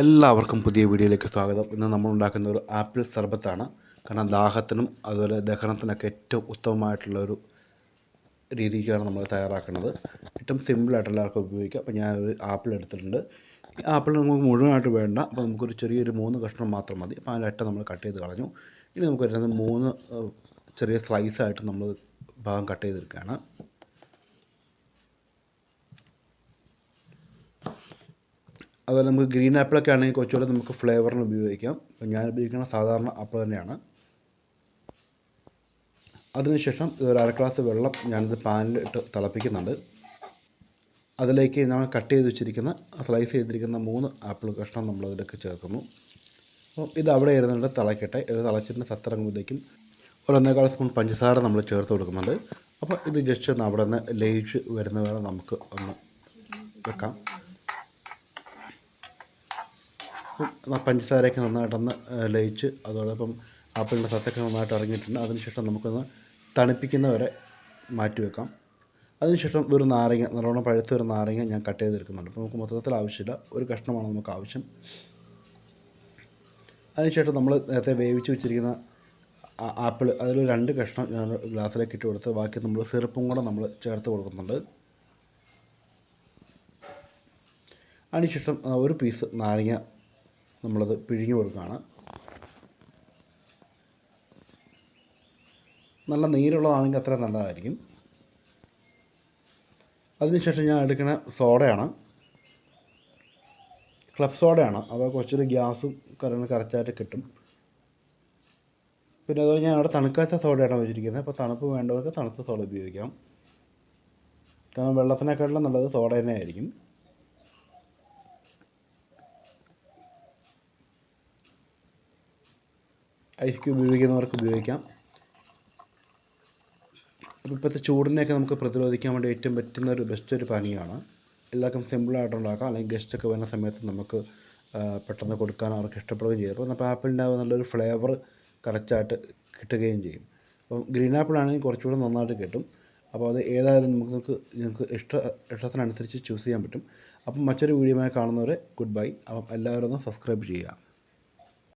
എല്ലാവർക്കും പുതിയ വീഡിയോയിലേക്ക് സ്വാഗതം. ഇന്ന് നമ്മൾ ഉണ്ടാക്കുന്ന ഒരു ആപ്പിൾ സർബത്താണ്. കാരണം ദാഹത്തിനും അതുപോലെ ദഹനത്തിനൊക്കെ ഏറ്റവും ഉത്തമമായിട്ടുള്ള ഒരു രീതിക്കാണ് നമ്മൾ തയ്യാറാക്കുന്നത്. ഏറ്റവും സിമ്പിളായിട്ട് എല്ലാവർക്കും ഉപയോഗിക്കാം. അപ്പോൾ ഞാൻ ഒരു ആപ്പിൾ എടുത്തിട്ടുണ്ട്. ഈ ആപ്പിൾ നമുക്ക് മുഴുവനായിട്ട് വേണ്ട. അപ്പോൾ നമുക്കൊരു ചെറിയൊരു മൂന്ന് കഷ്ണം മാത്രം മതി. അപ്പോൾ അതിന്റെ അറ്റ നമ്മൾ കട്ട് ചെയ്ത് കളഞ്ഞു. ഇനി നമുക്ക് വരുന്നത് മൂന്ന് ചെറിയ സ്ലൈസായിട്ട് നമ്മൾ ഭാഗം കട്ട് ചെയ്തെടുക്കുകയാണ്. അതുപോലെ നമുക്ക് ഗ്രീൻ ആപ്പിളൊക്കെ ആണെങ്കിൽ കുറച്ചുകൂടെ നമുക്ക് ഫ്ലേവറിന് ഉപയോഗിക്കാം. അപ്പം ഞാൻ ഉപയോഗിക്കുന്ന സാധാരണ ആപ്പിൾ തന്നെയാണ്. അതിനുശേഷം ഒരു അര ഗ്ലാസ് വെള്ളം ഞാനിത് പാനിൽ ഇട്ട് തിളപ്പിക്കുന്നുണ്ട്. അതിലേക്ക് നമ്മൾ കട്ട് ചെയ്ത് വെച്ചിരിക്കുന്ന സ്ലൈസ് ചെയ്തിരിക്കുന്ന മൂന്ന് ആപ്പിൾ കഷ്ണം നമ്മൾ അതിലേക്ക് ചേർക്കുന്നു. അപ്പോൾ ഇത് അവിടെ ഇരുന്നിട്ട് തിളക്കട്ടെ. ഇത് തിളച്ചിട്ട് സത്തിറങ്ങുമ്പോഴത്തേക്കും ഒരു ഒന്നേകാൽ സ്പൂൺ പഞ്ചസാര നമ്മൾ ചേർത്ത് കൊടുക്കുന്നുണ്ട്. അപ്പോൾ ഇത് ജസ്റ്റ് ഒന്ന് അവിടെ നിന്ന് ലയിച്ച് വരുന്ന വരെ നമുക്ക് ഒന്ന് വെക്കാം. പഞ്ചസാരയൊക്കെ നന്നായിട്ടൊന്ന് ലയിച്ച് അതോടൊപ്പം ആപ്പിളിന്റെ സത്തൊക്കെ നന്നായിട്ട് ഇറങ്ങിയിട്ടുണ്ട്. അതിനുശേഷം നമുക്കൊന്ന് തണുപ്പിക്കുന്നവരെ മാറ്റി വെക്കാം അതിനുശേഷം ഒരു നാരങ്ങ നല്ലോണം പഴുത്ത ഒരു നാരങ്ങ ഞാൻ കട്ട് ചെയ്തെടുക്കുന്നുണ്ട്. അപ്പോൾ നമുക്ക് മൊത്തത്തിൽ ആവശ്യമില്ല. ഒരു കഷ്ണമാണ് നമുക്ക് ആവശ്യം. അതിനുശേഷം നമ്മൾ നേരത്തെ വേവിച്ച് വെച്ചിരിക്കുന്ന ആപ്പിൾ അതിൽ രണ്ട് കഷ്ണം ഞാൻ ഗ്ലാസ്സിലേക്ക് ഇട്ട് കൊടുത്ത് ബാക്കി നമ്മൾ സിറപ്പും കൂടെ നമ്മൾ ചേർത്ത് കൊടുക്കുന്നുണ്ട്. അതിനുശേഷം ഒരു പീസ് നാരങ്ങ നമ്മളത് പിഴിഞ്ഞു കൊടുക്കുകയാണ്. നല്ല നീരുള്ളതാണെങ്കിൽ അത്ര നല്ലതായിരിക്കും. അതിനുശേഷം ഞാൻ എടുക്കുന്ന സോഡയാണ്. ക്ലബ് സോഡയാണ്. അപ്പോൾ കുറച്ചൊരു ഗ്യാസും കാര്യങ്ങളും കറച്ചായിട്ട് കിട്ടും. പിന്നെ അതുപോലെ ഞാൻ അവിടെ തണുക്കാത്ത സോഡയാണ് വെച്ചിരിക്കുന്നത്. അപ്പോൾ തണുപ്പ് വേണ്ടവർക്ക് തണുത്ത സോഡ ഉപയോഗിക്കാം. കാരണം വെള്ളത്തിനേക്കാളും നല്ലത് സോഡ തന്നെ ഐസ് ക്യൂബ് ഉപയോഗിക്കുന്നവർക്ക് ഉപയോഗിക്കാം. ഇപ്പോഴത്തെ ചൂടിനെയൊക്കെ നമുക്ക് പ്രതിരോധിക്കാൻ വേണ്ടി ഏറ്റവും പറ്റുന്ന ഒരു ബെസ്റ്റ് ഒരു പാനീയമാണ് എല്ലാവർക്കും സിമ്പിളായിട്ട് ഉണ്ടാക്കാം. അല്ലെങ്കിൽ ഗസ്റ്റൊക്കെ വരുന്ന സമയത്ത് നമുക്ക് പെട്ടെന്ന് കൊടുക്കാൻ അവർക്ക് ഇഷ്ടപ്പെടുകയും ചെയ്യും. അപ്പോൾ നമ്മൾ ആപ്പിളിന്റെ ആ നല്ലൊരു ഫ്ലേവർ കറക്റ്റായിട്ട് കിട്ടുകയും ചെയ്യും. അപ്പം ഗ്രീൻ ആപ്പിൾ ആണെങ്കിൽ കുറച്ചുകൂടെ നന്നായിട്ട് കിട്ടും. അപ്പോൾ അത് ഏതായാലും നമുക്ക് നമുക്ക് നിങ്ങൾക്ക് ഇഷ്ട ഇഷ്ടത്തിനനുസരിച്ച് ചൂസ് ചെയ്യാൻ പറ്റും. അപ്പം മറ്റൊരു വീഡിയോമായി കാണുന്നവരെ ഗുഡ് ബൈ അപ്പം എല്ലാവരും ഒന്ന് സബ്സ്ക്രൈബ് ചെയ്യുക.